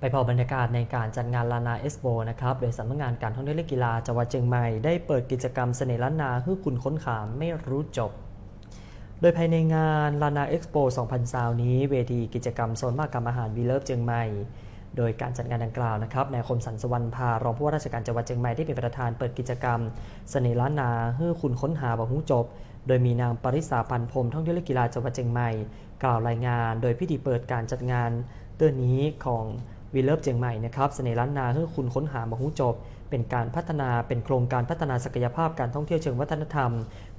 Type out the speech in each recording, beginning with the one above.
ไปพอบรรยากาศในการจัดงานลานาเอ็กซ์โปนะครับ โดยสำนักงานการท่องเที่ยวและกีฬาจังหวัดเชียงใหม่ได้เปิดกิจกรรมเสน่ห์ล้านนาให้คุณค้นขาไม่รู้จบ โดยภายในงานลานาเอ็กซ์โป2020นี้ เวทีกิจกรรมโซนมากรรมอาหารวีเลิฟเชียงใหม่ โดยการจัดงานดังกล่าวนะครับนายคมสันสวรรณพารองผู้ว่าราชการจังหวัดเชียงใหม่ที่เป็นประธานเปิดกิจกรรม เสน่ห์ล้านนาให้คุณค้นหาบ่หูจบ โดยมีนางปริษาพันธ์พรมท่องเที่ยวและกีฬาจังหวัดเชียงใหม่ กล่าวรายงาน โดยพิธีเปิดการจัดงานเดือนนี้ของ วีเลิฟเชียงใหม่นะครับเสน่ห์ล้านนาให้คุณค้นหาบ่หูจบ เป็นการพัฒนาเป็นโครงการพัฒนาศักยภาพการท่องเที่ยวเชิงวัฒนธรรม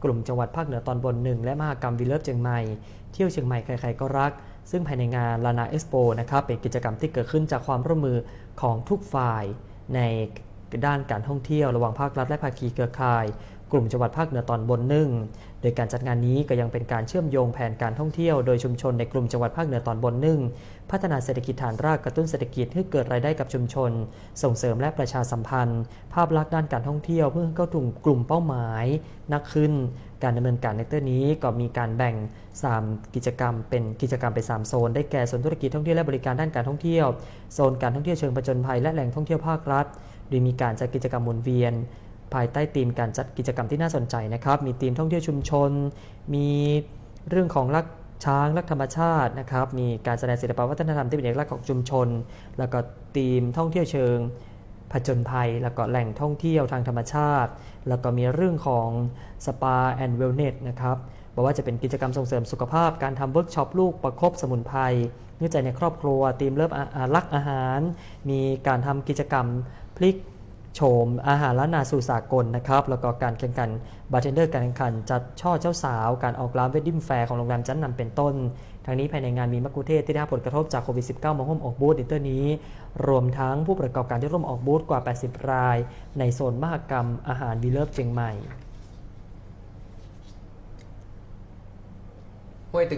กลุ่มจังหวัดภาคเหนือตอนบนหนึ่งและมหกรรมวีเลิฟเชียงใหม่ เที่ยวเชียงใหม่ใครๆก็รัก ซึ่งภายในงานลานาเอ็กซ์โปนะครับเป็นกิจกรรมที่เกิดขึ้นจากความร่วมมือของทุกฝ่ายในด้านการท่องเที่ยวระหว่างภาครัฐและภาคีเครือข่าย กลุ่มจังหวัดภาคเหนือตอนบนหนึ่งโดยการจัดงานนี้ก็ยังเป็นการเชื่อมโยงแผนการท่องเที่ยวโดยชุมชนในกลุ่มจังหวัดภาคเหนือตอนบนหนึ่งพัฒนาเศรษฐกิจฐานรากกระตุ้นเศรษฐกิจให้เกิดรายได้กับชุมชน ส่งเสริมและประชาสัมพันธ์ ภาพลักษณ์ด้านการท่องเที่ยวเพื่อเข้าถึงกลุ่มเป้าหมายนักขึ้น การดำเนินการในเตื้อนี้ก็มีการแบ่ง 3 กิจกรรม เป็นกิจกรรมไป 3 โซน ได้แก่โซนธุรกิจท่องเที่ยวและบริการด้านการท่องเที่ยว โซนการท่องเที่ยวเชิงผจญภัยและแหล่งท่องเที่ยวภาครัฐ โดยมีการจัดกิจกรรมหมุนเวียน ภายใต้ธีมการจัดกิจกรรมที่น่าสนใจนะครับ มีธีมท่องเที่ยวชุมชน มีเรื่องของรักช้างรักธรรมชาตินะครับ มีการแสดงศิลปวัฒนธรรมที่เป็นเอกลักษณ์ของชุมชน แล้วก็ธีมท่องเที่ยวเชิงผจญภัย แล้วก็แหล่งท่องเที่ยวทางธรรมชาติ แล้วก็มีเรื่องของสปาแอนด์เวลเนสนะครับบอกว่าจะเป็นกิจกรรมส่งเสริมสุขภาพ การทำเวิร์กช็อปลูกประคบสมุนไพรเนื่อใจในครอบครัว ทีมเลิฟรักอาหาร มีการทำกิจกรรมพลิก ชมอาหารล้านนาสู่สากลนะครับ แล้วก็การแข่งขันบาร์เทนเดอร์การแข่งขันจัดช่อเจ้าสาว การออกร้านเวดดิ้งแฟร์ของโรงแรมจันนำเป็นต้น ทั้งนี้ภายในงานมีมักคุเทศที่ได้รับผลกระทบจากโควิด -19 มาร่วมออกบูธในเตอร์นี้ รวมทั้งผู้ประกอบการที่ร่วมออกบูธกว่า 80 ราย ในโซนมหกรรมอาหารวีเลิฟเชียงใหม่